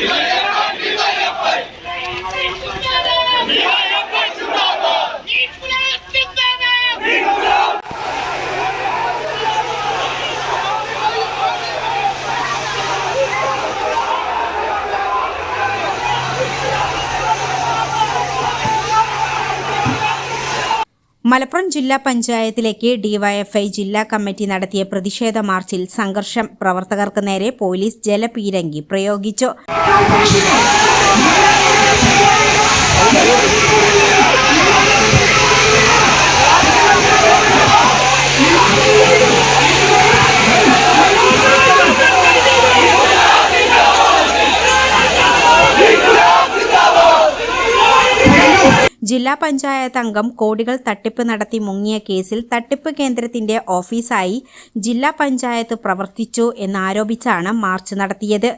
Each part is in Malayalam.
Amen. മലപ്പുറം ജില്ലാ പഞ്ചായത്തിലേക്ക് ഡിവൈഎഫ്ഐ ജില്ലാ കമ്മിറ്റി നടത്തിയ പ്രതിഷേധ മാർച്ചിൽ സംഘർഷം പ്രവർത്തകർക്ക് നേരെ പോലീസ് ജലപീരങ്കി പ്രയോഗിച്ചു. ജില്ലാ പഞ്ചായത്ത് അംഗം കോടികൾ തട്ടിപ്പ് നടത്തി മുങ്ങിയ കേസിൽ തട്ടിപ്പ് കേന്ദ്രത്തിന്റെ ഓഫീസായി ജില്ലാ പഞ്ചായത്ത് പ്രവർത്തിച്ചു എന്നാരോപിച്ചാണ് മാർച്ച് നടത്തിയത്.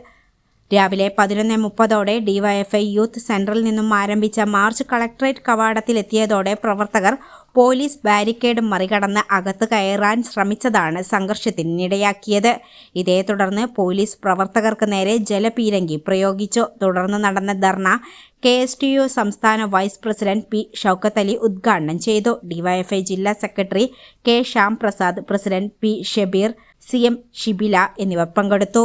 രാവിലെ പതിനൊന്ന് മുപ്പതോടെ ഡിവൈഎഫ്ഐ യൂത്ത് സെന്ററിൽ നിന്നും ആരംഭിച്ച മാർച്ച് കളക്ടറേറ്റ് കവാടത്തിലെത്തിയതോടെ പ്രവർത്തകർ പോലീസ് ബാരിക്കേഡ് മറികടന്ന് അകത്ത് കയറാൻ ശ്രമിച്ചതാണ് സംഘർഷത്തിനിടയാക്കിയത്. ഇതേ തുടർന്ന് പോലീസ് പ്രവർത്തകർക്ക് നേരെ ജലപീരങ്കി പ്രയോഗിച്ചു. തുടർന്ന് നടന്ന dharna K S T U സംസ്ഥാന vice president P Shoukath Ali ഉദ്ഘാടനം ചെയ്തു. ഡിവൈഎഫ്ഐ ജില്ലാ secretary K Shyam Prasad president P Shabeer C M Shibila എന്നിവർ പങ്കെടുത്തു.